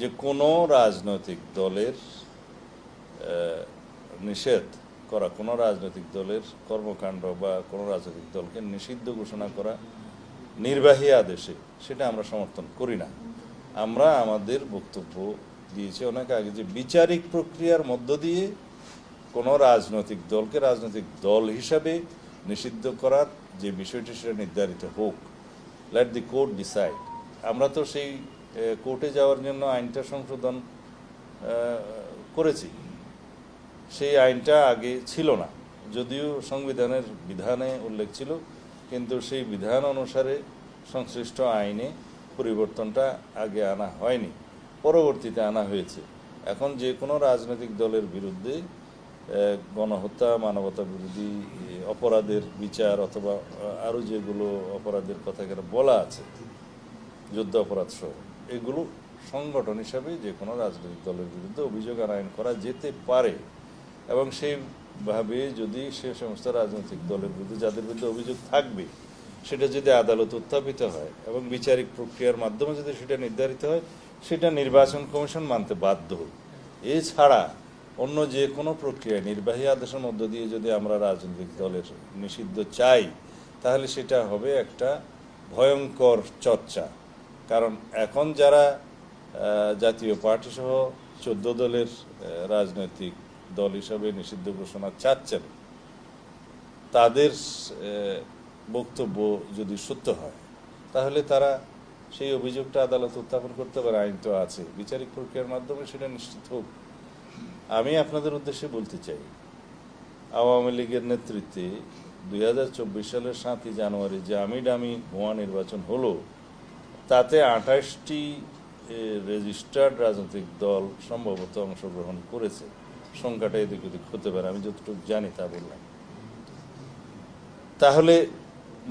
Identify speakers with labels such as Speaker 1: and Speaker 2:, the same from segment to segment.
Speaker 1: যে কোনো রাজনৈতিক দলের নিষেধ করা, কোনো রাজনৈতিক দলের কর্মকাণ্ড বা কোনো রাজনৈতিক দলকে নিষিদ্ধ ঘোষণা করা নির্বাহী আদেশে, সেটা আমরা সমর্থন করি না। আমরা আমাদের বক্তব্য দিয়েছি অনেক আগে যে বিচারিক প্রক্রিয়ার মধ্য দিয়ে কোনো রাজনৈতিক দলকে রাজনৈতিক দল হিসাবে নিষিদ্ধ করার যে বিষয়টি, সেটা নির্ধারিত হোক। লেট দি কোর্ট ডিসাইড আমরা তো সেই কোর্টে যাওয়ার জন্য আইনটা সংশোধন করেছি। সেই আইনটা আগে ছিল না। যদিও সংবিধানের বিধানে উল্লেখ ছিল, কিন্তু সেই বিধান অনুসারে সংশ্লিষ্ট আইনে পরিবর্তনটা আগে আনা হয়নি। পরবর্তীতে আনা হয়েছে। এখন যে কোনো রাজনৈতিক দলের বিরুদ্ধে গণহত্যা, মানবতা বিরোধী অপরাধের বিচার অথবা আরও যেগুলো অপরাধের কথা এখানে বলা আছে যুদ্ধ অপরাধ সহ। এগুলো সংগঠন হিসাবে যে কোনো রাজনৈতিক দলের বিরুদ্ধে অভিযোগ আনায়ন করা যেতে পারে। এবং সেইভাবে যদি সে সমস্ত রাজনৈতিক দলের বিরুদ্ধে যাদের বিরুদ্ধে অভিযোগ থাকবে, সেটা যদি আদালত উত্থাপিত হয় এবং বিচারিক প্রক্রিয়ার মাধ্যমে যদি সেটা নির্ধারিত হয়, সেটা নির্বাচন কমিশন মানতে বাধ্য এছাড়া অন্য যে কোনো প্রক্রিয়ায় নির্বাহী আদেশের মধ্য দিয়ে যদি আমরা রাজনৈতিক দলের নিষিদ্ধ চাই, তাহলে সেটা হবে একটা ভয়ঙ্কর চর্চা। কারণ এখন যারা জাতীয় পার্টি সহ চোদ্দ দলের রাজনৈতিক দল হিসাবে নিষিদ্ধ ঘোষণা চাচ্ছেন, তাদের বক্তব্য যদি সত্য হয়, তাহলে তারা সেই অভিযোগটা আদালত উত্থাপন করতে পারে, আইন তো আছে, বিচারিক প্রক্রিয়ার মাধ্যমে সেটা নিশ্চিত হোক। আমি আপনাদের উদ্দেশ্যে বলতে চাই, আওয়ামী লীগের নেতৃত্বে দুই হাজার চব্বিশ সালের সাতই জানুয়ারি যে আমি ডামি ভুয়া নির্বাচন হলো তাতে আঠাশটি রেজিস্টার্ড রাজনৈতিক দল সম্ভবত অংশগ্রহণ করেছে। সংখ্যাটা এদিক ওদিক হতে পারে, আমি যতটুকু জানি তা বললাম। তাহলে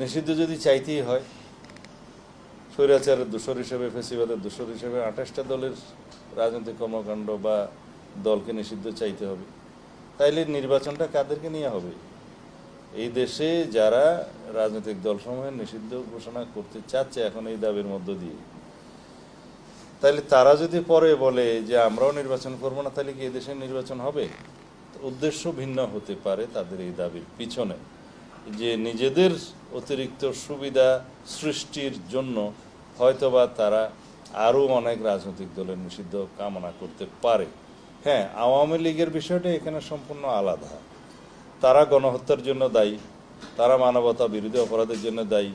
Speaker 1: নিষিদ্ধ যদি চাইতেই হয়, স্বৈরাচারের দোষর হিসেবে, ফেসিবাদের দোষর হিসেবে আঠাশটা দলের রাজনৈতিক কর্মকাণ্ড বা দলকে নিষিদ্ধ চাইতে হবে। তাইলে নির্বাচনটা কাদেরকে নিয়ে হবে? এই দেশে যারা রাজনৈতিক দলসমূহের নিষিদ্ধ ঘোষণা করতে চাচ্ছে এখন এই দাবির মধ্য দিয়ে, তাহলে তারা যদি পরে বলে যে আমরাও নির্বাচন করব না, তাহলে কি এই দেশের নির্বাচন হবে? উদ্দেশ্য ভিন্ন হতে পারে তাদের এই দাবির পিছনে, যে নিজেদের অতিরিক্ত সুবিধা সৃষ্টির জন্য হয়তোবা তারা আরও অনেক রাজনৈতিক দলের নিষিদ্ধ কামনা করতে পারে। হ্যাঁ আওয়ামী লীগের বিষয়টা এখানে সম্পূর্ণ আলাদা। তারা গণহত্যার জন্য দায়ী তারা মানবতা বিরোধী অপরাধের জন্য দায়ী।